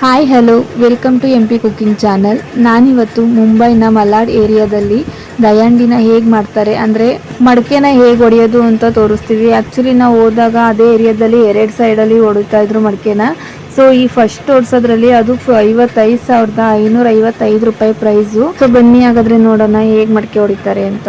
Hi hello welcome to M P cooking channel ನಾನಿವತ್ತು ಮುಂಬೈನ ಮಲಾಡ್ ಏರಿಯಾದಲ್ಲಿ ದಯಾಂಡಿನ ಹೇಗೆ ಮಾಡ್ತಾರೆ ಅಂದರೆ ಮಡಕೆನ ಹೇಗೆ ಹೊಡೆಯೋದು ಅಂತ ತೋರಿಸ್ತೀವಿ. ಆ್ಯಕ್ಚುಲಿ ನಾವು ಹೋದಾಗ ಅದೇ ಏರಿಯಾದಲ್ಲಿ, ಎರಡು ಸೈಡಲ್ಲಿ ಹೊಡಿತಾ ಇದ್ರು ಮಡಕೆನ. ಸೊ ಈ ಫಸ್ಟ್ ಓಡಿಸೋದ್ರಲ್ಲಿ ಅದು ಐವತ್ತೈದು ಸಾವಿರದ ಐನೂರ ಐವತ್ತೈದು ರೂಪಾಯಿ ಪ್ರೈಸು ಸೊ ಬನ್ನಿ, ಹಾಗಾದ್ರೆ ನೋಡೋಣ ಹೇಗೆ ಮಡಕೆ ಹೊಡಿತಾರೆ ಅಂತ.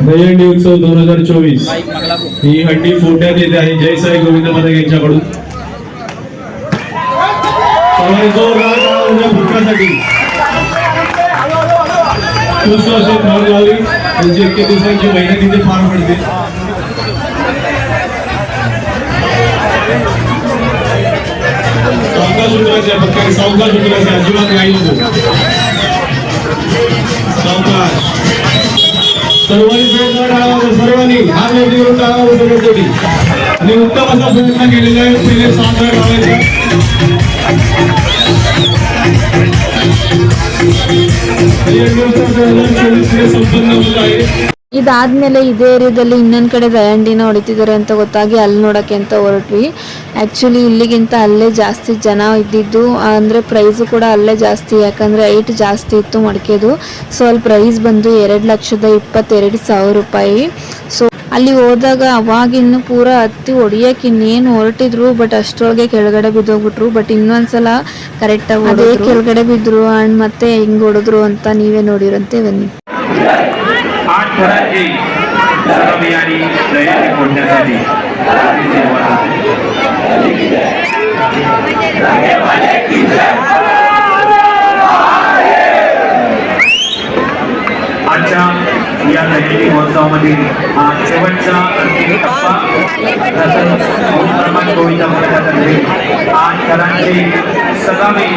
दहीहंडी उत्सव दोन हजार चोवीस. ही हंडी फोडण्यात येते आहे जय साई गोविंद पथक यांच्याकडून. त्यांची इतके दिवसांची मेहनत इथे पार पडते. आहे फक्त सावकाश आहे, अजिबात काही नको सावकाश. सर्वांनी जोरदार टाळा सर्वांनी. हा वरती करून टाळा आणि उत्तम असा प्रयत्न केलेला आहे पहिले सात वेळा लावायचा संपन्न होत आहे. ಇದಾದ್ಮೇಲೆ ಇದೇ ಏರಿಯಾದಲ್ಲಿ ಇನ್ನೊಂದ್ ಕಡೆ ದಯಾಂಡಿನ ಹೊಡಿತಿದ್ದಾರೆ ಅಂತ ಗೊತ್ತಾಗಿ ಅಲ್ಲಿ ನೋಡಕ್ಕೆ ಅಂತ ಹೊರಟ್ವಿ. ಆ್ಯಕ್ಚುಲಿ ಇಲ್ಲಿಗಿಂತ ಅಲ್ಲೇ ಜಾಸ್ತಿ ಜನ ಇದ್ದಿದ್ದು ಅಂದ್ರೆ ಪ್ರೈಸು ಕೂಡ ಅಲ್ಲೇ ಜಾಸ್ತಿ ಯಾಕಂದ್ರೆ ಐಟ್ ಜಾಸ್ತಿ ಇತ್ತು ಮಡಿಕೆದು. ಸೊ ಅಲ್ಲಿ ಪ್ರೈಸ್ ಬಂದು ಎರಡು ಲಕ್ಷದ ಇಪ್ಪತ್ತೆರಡು ಸಾವಿರ ರೂಪಾಯಿ. ಸೊ ಅಲ್ಲಿ ಹೋದಾಗ ಅವಾಗಿನ್ನು ಪೂರ ಹತ್ತಿ ಹೊಡಿಯಕ್ಕೆ ಇನ್ನೇನು ಹೊರಟಿದ್ರು ಬಟ್ ಅಷ್ಟರೊಳಗೆ ಕೆಳಗಡೆ ಬಿದ್ದೋಗ್ಬಿಟ್ರು. ಬಟ್ ಇನ್ನೊಂದ್ಸಲ ಕರೆಕ್ಟ್ ಆಗಿ ಅದೇ ಕೆಳಗಡೆ ಬಿದ್ರು ಅಂಡ್ ಮತ್ತೆ ಹೆಂಗ್ ಹೊಡೆದ್ರು ಅಂತ ನೀವೇ ನೋಡಿರಂತೆ ಬನ್ನಿ. आठ धर्मी आणि दयाने फोडण्यासाठी आजच्या या दहिहंडी महोत्सवामध्ये हा शेवटचा अंतिम टप्पा. गोविंदा मंडळातर्फे आठ थरांची सलामी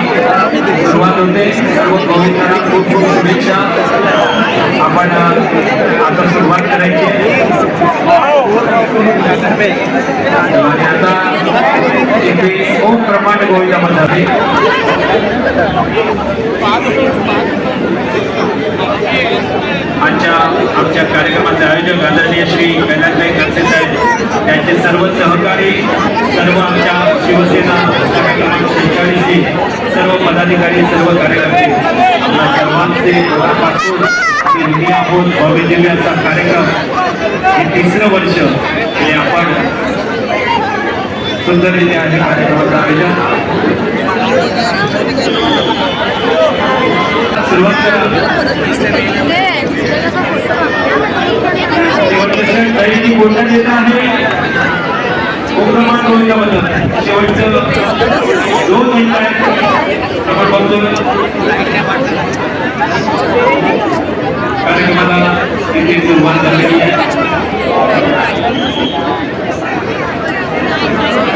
सुरुवात होते सर्व गोविंदांना खूप खूप शुभेच्छा आपण आता सुरुवात करायची आणि आता इथे ओम प्रमाण गोविंदा मंडळ आजच्या आमच्या कार्यक्रमाचे आयोजक आदरणीय श्री कैलासभाई खडसे त्यांचे सर्व सहकारी सर्व आमच्या शिवसेना शेहेचाळीसची सर्व पदाधिकारी सर्व कार्यकर्ते आपल्या सर्वांचे मनापासून आहोत. भव्य दिव्य असा कार्यक्रम हे तिसरं वर्ष हे आपण सुंदररित्या या कार्यक्रमाचं आयोजन सुरुवात करा. शेवटचं तरी आहे. उपक्रमात गोविंदाबद्दल शेवटचं दोन मिनिट आपण बघतो. कार्यक्रमाला इथे सुरुवात झालेली आहे.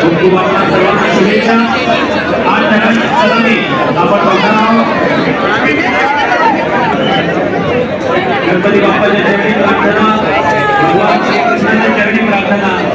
खूप खूप आपल्या सर्वांना शुभेच्छा. आज जगात आपण बघणार आहोत गणपती बाप्पाच्या चरणी प्रार्थना. भगवान श्रीकृष्णाच्या चरणी प्रार्थना.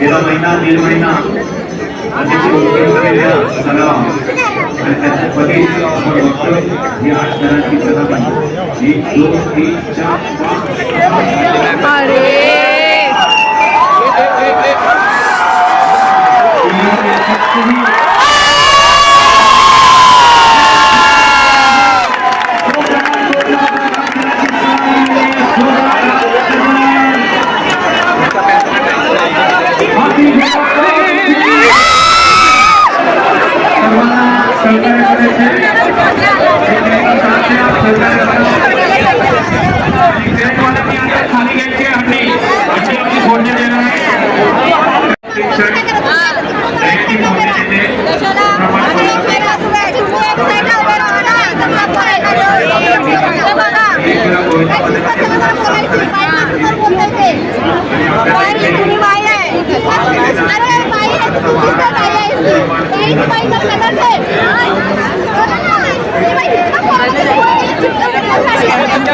गेला महिना दीड महिना. आणि त्याच्या पती ही आठ जणांची सलामी एक दोन तीन चार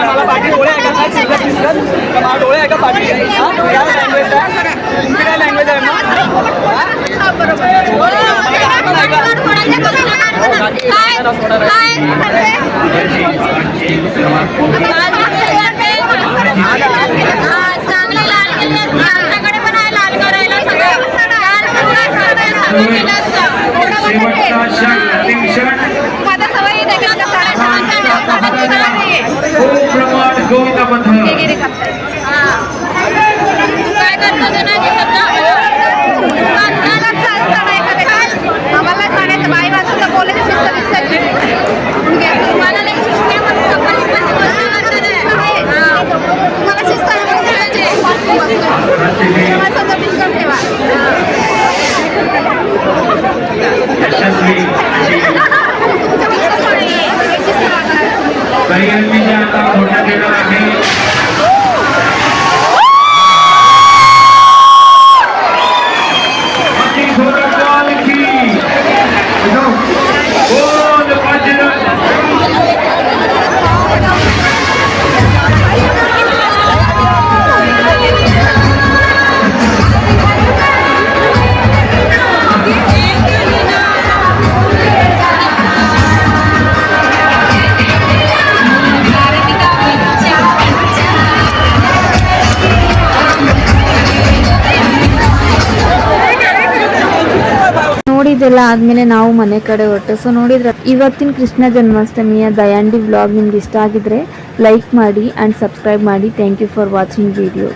मला पाठी डोळे आहे का काय शिल्लक मला डोळे आहे का पाठी. हा? लँग्वेज आहे तुमची काय लँग्वेज आहे मग चांगले ನೋಡಿದೆಲ್ಲ ಆದಮೇಲೆ ನಾವು ಮನೆ ಕಡೆ ಹೊರಟು. ಸೊ ನೋಡಿದ್ರೆ ಇವತ್ತಿನ ಕೃಷ್ಣ ಜನ್ಮಾಷ್ಟಮಿಯ ದಯಾಂಡಿ ವ್ಲಾಗ್ ನಿಮ್ಗೆ ಇಷ್ಟ ಆಗಿದ್ರೆ ಲೈಕ್ ಮಾಡಿ ಆ್ಯಂಡ್ ಸಬ್ಸ್ಕ್ರೈಬ್ ಮಾಡಿ. Thank you for watching video